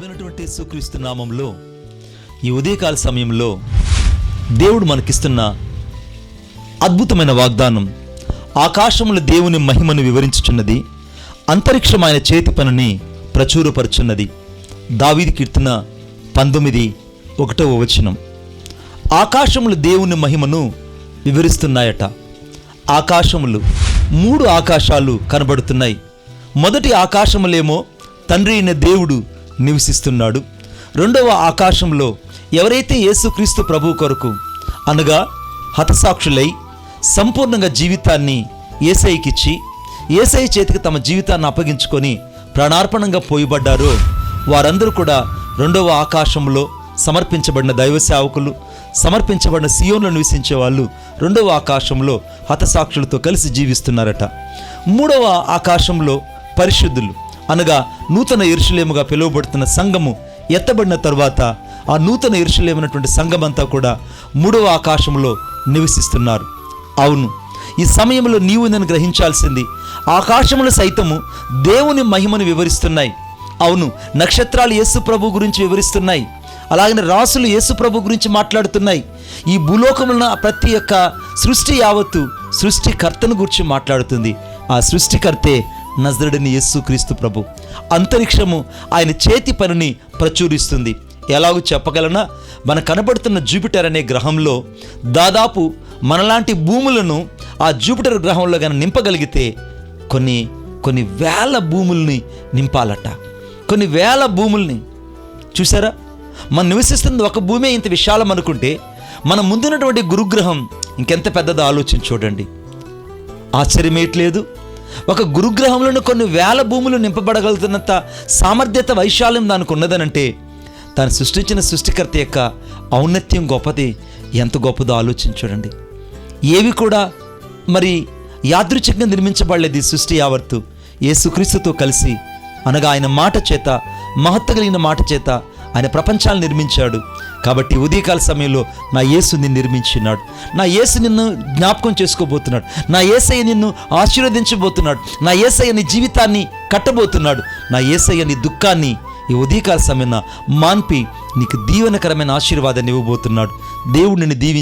యేసుక్రీస్తు నామంలో ఈ ఉదయకాల సమయంలో దేవుడు మనకిస్తున్న అద్భుతమైన వాగ్దానం ఆకాశముల దేవుని మహిమను వివరించుచున్నది అంతరిక్షం ఆయన చేతి పనిని ప్రచురపరుచున్నది. దావీది కీర్తన పంతొమ్మిది ఒకటవ వచనం. ఆకాశములు దేవుని మహిమను వివరిస్తున్నాయట. ఆకాశములు మూడు ఆకాశాలు కనబడుతున్నాయి. మొదటి ఆకాశములేమో తండ్రి అయిన దేవుడు నివసిస్తున్నాడు. రెండవ ఆకాశంలో ఎవరైతే యేసుక్రీస్తు ప్రభు కొరకు అనగా హతసాక్షులై సంపూర్ణంగా జీవితాన్ని ఏసైకిచ్చి ఏసై చేతికి తమ జీవితాన్ని అప్పగించుకొని ప్రాణార్పణంగా పోయిబడ్డారో వారందరూ కూడా రెండవ ఆకాశంలో సమర్పించబడిన దైవ సేవకులు సమర్పించబడిన సియోన్లో నివసించే వాళ్ళు రెండవ ఆకాశంలో హతసాక్షులతో కలిసి జీవిస్తున్నారట. మూడవ ఆకాశంలో పరిశుద్ధులు అనగా నూతన ఇరుషులేముగా పిలువబడుతున్న సంఘము ఎత్తబడిన తర్వాత ఆ నూతన ఇరుషులేమైనటువంటి సంఘమంతా కూడా మూడవ ఆకాశంలో నివసిస్తున్నారు. అవును ఈ సమయంలో నీవు నేను గ్రహించాల్సింది ఆకాశములు సైతము దేవుని మహిమను వివరిస్తున్నాయి. అవును నక్షత్రాలు యేసు ప్రభు గురించి వివరిస్తున్నాయి. అలాగనే రాసులు యేసు ప్రభు గురించి మాట్లాడుతున్నాయి. ఈ భూలోకమున ప్రతి ఒక్క సృష్టి యావత్తు సృష్టికర్తను గురించి మాట్లాడుతుంది. ఆ సృష్టికర్తే నజరుడిని యేసు క్రీస్తు ప్రభు. అంతరిక్షము ఆయన చేతి పనిని ప్రచురిస్తుంది. ఎలాగో చెప్పగలనా? మన కనబడుతున్న జూపిటర్ అనే గ్రహంలో దాదాపు మనలాంటి భూములను ఆ జూపిటర్ గ్రహంలో కానీ నింపగలిగితే కొన్ని కొన్ని వేల భూముల్ని నింపాలట. కొన్ని వేల భూముల్ని. చూసారా మనం నివసిస్తుంది ఒక భూమి ఇంత విశాలం అనుకుంటే మన ముందున్నటువంటి గురుగ్రహం ఇంకెంత పెద్దదో ఆలోచించి చూడండి. ఆశ్చర్యమేయట్లేదు ఒక గురుగ్రహంలోని కొన్ని వేల భూములు నింపబడగలుగుతున్నంత సామర్థ్యత వైశాల్యం దానికి ఉన్నదనంటే తాను సృష్టించిన సృష్టికర్త యొక్క ఔన్నత్యం గొప్పది. ఎంత గొప్పదో ఆలోచించి చూడండి. ఏవి కూడా మరి యాదృచ్ఛికంగా నిర్మించబడలేదు ఈ సృష్టి యావర్తు. యేసుక్రీస్తుతో కలిసి అనగా ఆయన మాట చేత మహత్త కలిగిన మాట చేత ఆయన ప్రపంచాలు నిర్మించాడు. కాబట్టి ఉదయకాల సమయంలో నా యేసు నిన్ను నిర్మించినాడు. నా యేసు నిన్ను జ్ఞాపకం చేసుకోబోతున్నాడు. నా ఏసయ్య నిన్ను ఆశీర్వదించబోతున్నాడు. నా ఏసయ్య నీ జీవితాన్ని కట్టబోతున్నాడు. నా ఏసయ్య నీ దుఃఖాన్ని ఈ ఉదయకాల సమయంలో మాన్పి నీకు దీవెనకరమైన ఆశీర్వాదాన్ని ఇవ్వబోతున్నాడు. దేవుడిని దీవి